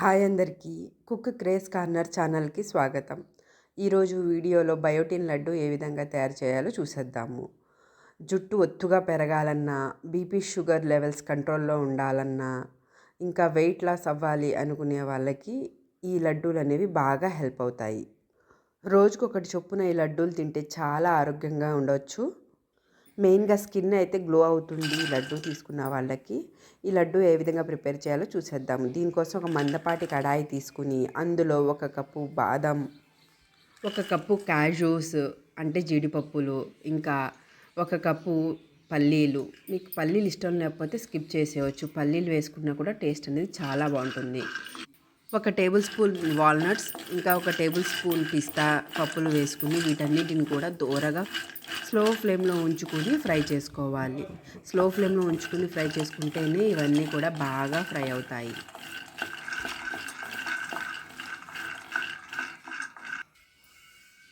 Hi అందరికీ. Cook craze corner ఛానల్కి స్వాగతం. ఈరోజు వీడియోలో బయోటిన్ లడ్డు ఏ విధంగా తయారు చేయాలో చూసేద్దాము. జుట్టు ఒత్తుగా పెరగాలన్నా బీపీ షుగర్ లెవెల్స్ కంట్రోల్లో ఉండాలన్నా ఇంకా వెయిట్ లాస్ అవ్వాలి అనుకునే వాళ్ళకి ఈ లడ్డూలు అనేవి బాగా హెల్ప్ అవుతాయి. రోజుకొకటి చొప్పున ఈ లడ్డూలు తింటే చాలా ఆరోగ్యంగా ఉండవచ్చు మెయిన్గా స్కిన్ అయితే గ్లో అవుతుంది ఈ లడ్డు తీసుకున్న వాళ్ళకి. ఈ లడ్డు ఏ విధంగా ప్రిపేర్ చేయాలో చూసేద్దాము. దీనికోసం ఒక మందపాటి కడాయి తీసుకుని అందులో ఒక కప్పు బాదం ఒక కప్పు క్యాజూస్ అంటే జీడిపప్పులు ఇంకా ఒక కప్పు పల్లీలు. మీకు పల్లీలు ఇష్టం లేకపోతే స్కిప్ చేసేయచ్చు. పల్లీలు వేసుకున్నా కూడా టేస్ట్ అనేది చాలా బాగుంటుంది. ఒక టేబుల్ స్పూన్ వాల్నట్స్ ఇంకా ఒక టేబుల్ స్పూన్ పిస్తా పప్పులు వేసుకుని వీటన్నిటిని కూడా దూరగా స్లో ఫ్లేమ్లో ఉంచుకొని ఫ్రై చేసుకోవాలి. స్లో ఫ్లేమ్లో ఉంచుకొని ఫ్రై చేసుకుంటేనే ఇవన్నీ కూడా బాగా ఫ్రై అవుతాయి.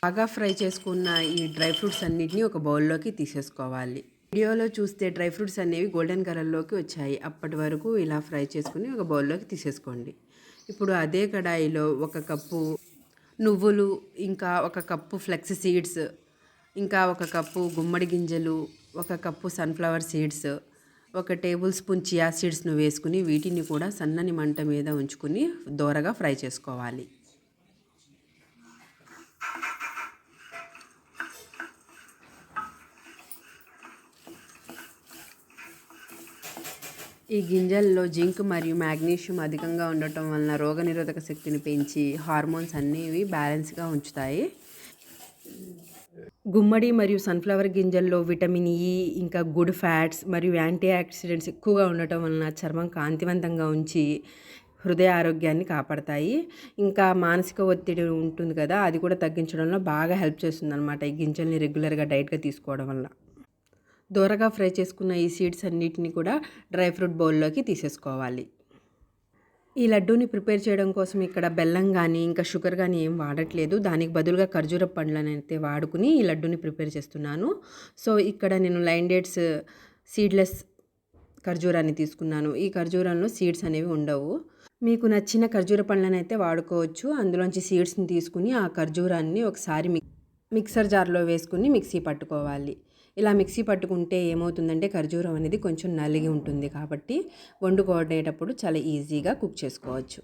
బాగా ఫ్రై చేసుకున్న ఈ డ్రై ఫ్రూట్స్ అన్నిటిని ఒక బౌల్లోకి తీసేసుకోవాలి. వీడియోలో చూస్తే డ్రై ఫ్రూట్స్ అనేవి గోల్డెన్ కలర్లోకి వచ్చాయి. అప్పటి వరకు ఇలా ఫ్రై చేసుకుని ఒక బౌల్లోకి తీసేసుకోండి. ఇప్పుడు అదే కడాయిలో ఒక కప్పు నువ్వులు ఇంకా ఒక కప్పు ఫ్లెక్స్ సీడ్స్ ఇంకా ఒక కప్పు గుమ్మడి గింజలు ఒక కప్పు సన్ఫ్లవర్ సీడ్స్ ఒక టేబుల్ స్పూన్ చియా సీడ్స్ను వేసుకుని వీటిని కూడా సన్నని మంట మీద ఉంచుకుని దోరగా ఫ్రై చేసుకోవాలి. ఈ గింజల్లో జింక్ మరియు మ్యాగ్నీషియం అధికంగా ఉండటం వలన రోగనిరోధక శక్తిని పెంచి హార్మోన్స్ అనేవి బ్యాలెన్స్గా ఉంచుతాయి. గుమ్మడి మరియు సన్ఫ్లవర్ గింజల్లో విటమిన్ ఈ ఇంకా గుడ్ ఫ్యాట్స్ మరియు యాంటీ ఆక్సిడెంట్స్ ఎక్కువగా ఉండటం వలన చర్మం కాంతివంతంగా ఉంచి హృదయ ఆరోగ్యాన్ని కాపాడతాయి. ఇంకా మానసిక ఒత్తిడి ఉంటుంది కదా అది కూడా తగ్గించడంలో బాగా హెల్ప్ చేస్తుంది అనమాట ఈ గింజల్ని రెగ్యులర్గా డైట్గా తీసుకోవడం వల్ల. దూరగా ఫ్రై చేసుకున్న ఈ సీడ్స్ అన్నిటిని కూడా డ్రై ఫ్రూట్ బౌల్లోకి తీసేసుకోవాలి. ఈ లడ్డూని ప్రిపేర్ చేయడం కోసం ఇక్కడ బెల్లం కానీ ఇంకా షుగర్ కానీ ఏం వాడట్లేదు. దానికి బదులుగా ఖర్జూర పండ్లను అయితే వాడుకుని ఈ లడ్డూని ప్రిపేర్ చేస్తున్నాను. సో ఇక్కడ నేను లైన్ డేట్స్ సీడ్లెస్ ఖర్జూరాన్ని తీసుకున్నాను. ఈ ఖర్జూరంలో సీడ్స్ అనేవి ఉండవు. మీకు నచ్చిన ఖర్జూర పండ్లను అయితే వాడుకోవచ్చు. అందులోంచి సీడ్స్ని తీసుకుని ఆ ఖర్జూరాన్ని ఒకసారి మిక్సర్ జార్లో వేసుకుని మిక్సీ పట్టుకోవాలి. ఇలా మిక్సీ పట్టుకుంటే ఏమవుతుందంటే ఖర్జూరం అనేది కొంచెం నలిగి ఉంటుంది కాబట్టి వండుకోవడేటప్పుడు చాలా ఈజీగా కుక్ చేసుకోవచ్చు.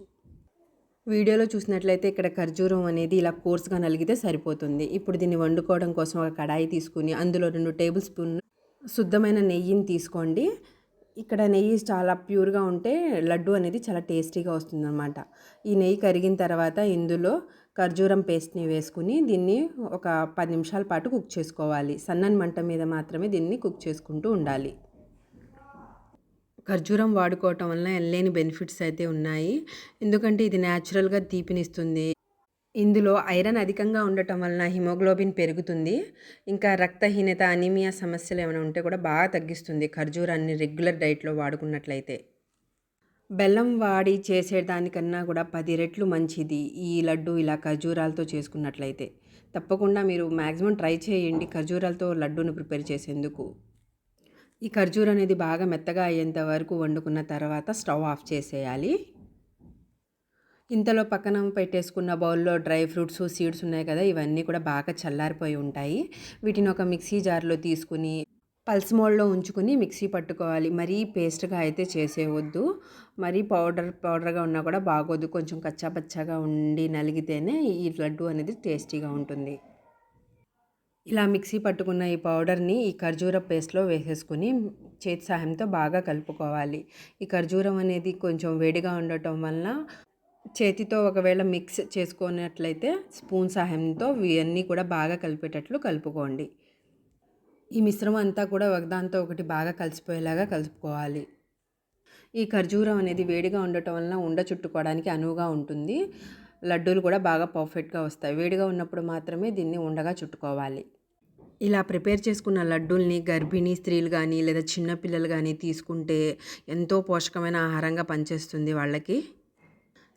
వీడియోలో చూసినట్లయితే ఇక్కడ ఖర్జూరం అనేది ఇలా కోర్స్గా నలిగితే సరిపోతుంది. ఇప్పుడు దీన్ని వండుకోవడం కోసం ఒక కడాయి తీసుకుని అందులో రెండు టేబుల్ స్పూన్ శుద్ధమైన నెయ్యిని తీసుకోండి. ఇక్కడ నెయ్యి చాలా ప్యూర్గా ఉంటే లడ్డు అనేది చాలా టేస్టీగా వస్తుందన్నమాట. ఈ నెయ్యి కరిగిన తర్వాత ఇందులో ఖర్జూరం పేస్ట్ని వేసుకుని దీన్ని ఒక పది నిమిషాల పాటు కుక్ చేసుకోవాలి. సన్నని మంట మీద మాత్రమే దీన్ని కుక్ చేసుకుంటూ ఉండాలి. ఖర్జూరం వాడుకోవటం వలన ఎల్లేని బెనిఫిట్స్ అయితే ఉన్నాయి. ఎందుకంటే ఇది న్యాచురల్గా తీపినిస్తుంది. ఇందులో ఐరన్ అధికంగా ఉండటం వలన హిమోగ్లోబిన్ పెరుగుతుంది. ఇంకా రక్తహీనత అనీమియా సమస్యలు ఏమైనా ఉంటే కూడా బాగా తగ్గిస్తుంది. ఖర్జూరాన్ని రెగ్యులర్ డైట్లో వాడుకున్నట్లయితే. బెల్లం వాడి చేసేదానికన్నా కూడా పది రెట్లు మంచిది. ఈ లడ్డు ఇలా ఖర్జూరాలతో చేసుకున్నట్లయితే. తప్పకుండా మీరు మ్యాక్సిమం ట్రై చేయండి ఖర్జూరాలతో లడ్డూను ప్రిపేర్ చేసేందుకు. ఈ ఖర్జూర అనేది బాగా మెత్తగా అయ్యేంత వరకు వండుకున్న తర్వాత స్టవ్ ఆఫ్ చేసేయాలి. ఇంతలో పక్కన పెట్టేసుకున్న బౌల్లో డ్రై ఫ్రూట్స్ సీడ్స్ ఉన్నాయి కదా ఇవన్నీ కూడా బాగా చల్లారిపోయి ఉంటాయి. వీటిని ఒక మిక్సీ జార్లో తీసుకుని పల్స్ మోడ్లో ఉంచుకుని మిక్సీ పట్టుకోవాలి. మరీ పేస్ట్గా అయితే చేసేవద్దు మరీ పౌడర్ పౌడర్గా ఉన్నా కూడా బాగోదు. కొంచెం కచ్చాపచ్చాగా ఉండి నలిగితేనే ఈ లడ్డు అనేది టేస్టీగా ఉంటుంది. ఇలా మిక్సీ పట్టుకున్న ఈ పౌడర్ని ఈ ఖర్జూర పేస్ట్లో వేసేసుకుని చేతి సహాయంతో బాగా కలుపుకోవాలి. ఈ ఖర్జూరం అనేది కొంచెం వేడిగా ఉండటం వల్ల చేతితో ఒకవేళ మిక్స్ చేసుకున్నట్లయితే స్పూన్ సహాయంతో ఇవన్నీ కూడా బాగా కలిపేటట్లు కలుపుకోండి. ఈ మిశ్రమం అంతా కూడా ఒకదాంతో ఒకటి బాగా కలిసిపోయేలాగా కలుపుకోవాలి. ఈ ఖర్జూరం అనేది వేడిగా ఉండటం వలన ఉండ చుట్టుకోవడానికి అనువుగా ఉంటుంది. లడ్డూలు కూడా బాగా పర్ఫెక్ట్గా వస్తాయి. వేడిగా ఉన్నప్పుడు మాత్రమే దీన్ని ఉండగా చుట్టుకోవాలి. ఇలా ప్రిపేర్ చేసుకున్న లడ్డూల్ని గర్భిణీ స్త్రీలు కానీ లేదా చిన్నపిల్లలు కానీ తీసుకుంటే ఎంతో పోషకమైన ఆహారంగా పనిచేస్తుంది వాళ్ళకి.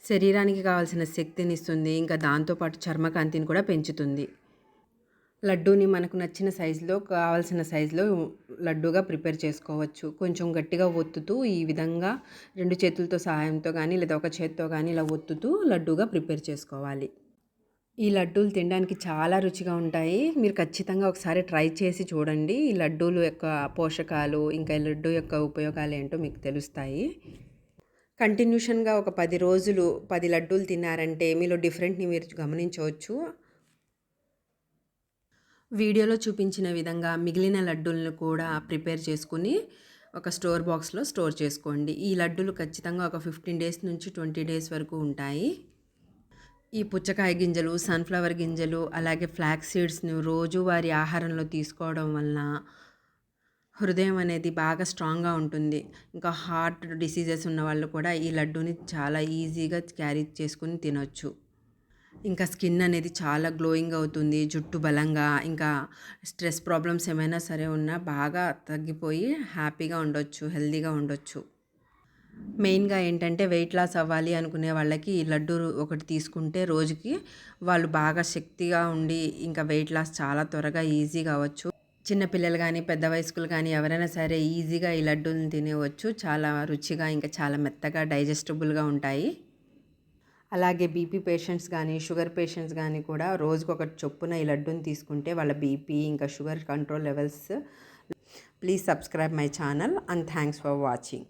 శరీరానికి కావాల్సిన శక్తిని ఇస్తుంది ఇంకా దాంతోపాటు చర్మకాంతిని కూడా పెంచుతుంది. లడ్డూని మనకు నచ్చిన సైజులో కావాల్సిన సైజులో లడ్డూగా ప్రిపేర్ చేసుకోవచ్చు. కొంచెం గట్టిగా ఒత్తుతూ ఈ విధంగా రెండు చేతులతో సహాయంతో కానీ లేదా ఒక చేతితో కానీ ఇలా ఒత్తుతూ లడ్డూగా ప్రిపేర్ చేసుకోవాలి. ఈ లడ్డూలు తినడానికి చాలా రుచిగా ఉంటాయి. మీరు ఖచ్చితంగా ఒకసారి ట్రై చేసి చూడండి. ఈ లడ్డూలు యొక్క పోషకాలు ఇంకా ఈ లడ్డు యొక్క ఉపయోగాలు ఏంటో మీకు తెలుస్తాయి. కంటిన్యూషన్గా ఒక పది రోజులు పది లడ్డూలు తిన్నారంటే మీలో డిఫరెంట్ని మీరు గమనించవచ్చు. వీడియోలో చూపించిన విధంగా మిగిలిన లడ్డూలను కూడా ప్రిపేర్ చేసుకుని ఒక స్టోర్ బాక్స్లో స్టోర్ చేసుకోండి. ఈ లడ్డూలు ఖచ్చితంగా ఒక ఫిఫ్టీన్ డేస్ నుంచి ట్వంటీ డేస్ వరకు ఉంటాయి. ఈ పుచ్చకాయ గింజలు సన్ఫ్లవర్ గింజలు అలాగే ఫ్లాక్ సీడ్స్ను రోజువారీ ఆహారంలో తీసుకోవడం వలన హృదయం అనేది బాగా స్ట్రాంగ్గా ఉంటుంది. ఇంకా హార్ట్ డిసీజెస్ ఉన్న వాళ్ళు కూడా ఈ లడ్డూని చాలా ఈజీగా క్యారీ చేసుకుని తినొచ్చు. ఇంకా స్కిన్ అనేది చాలా గ్లోయింగ్ అవుతుంది జుట్టు బలంగా ఇంకా స్ట్రెస్ ప్రాబ్లమ్స్ ఏమైనా సరే ఉన్నా బాగా తగ్గిపోయి హ్యాపీగా ఉండొచ్చు హెల్తీగా ఉండొచ్చు. మెయిన్గా ఏంటంటే వెయిట్ లాస్ అవ్వాలి అనుకునే వాళ్ళకి ఈ లడ్డు ఒకటి తీసుకుంటే రోజుకి వాళ్ళు బాగా శక్తిగా ఉండి ఇంకా వెయిట్ లాస్ చాలా త్వరగా ఈజీగా అవ్వచ్చు చిన్నపిల్లలు కానీ పెద్ద వయస్కులు కానీ ఎవరైనా సరే ఈజీగా ఈ లడ్డూలను తినేవచ్చు చాలా రుచిగా ఇంకా చాలా మెత్తగా డైజెస్టబుల్గా ఉంటాయి. అలాగే బీపీ పేషెంట్స్ కానీ షుగర్ పేషెంట్స్ కానీ కూడా రోజుకు ఒకటి చొప్పున ఈ లడ్డూని తీసుకుంటే వాళ్ళ బీపీ ఇంకా sugar control levels. Please subscribe my channel and thanks for watching.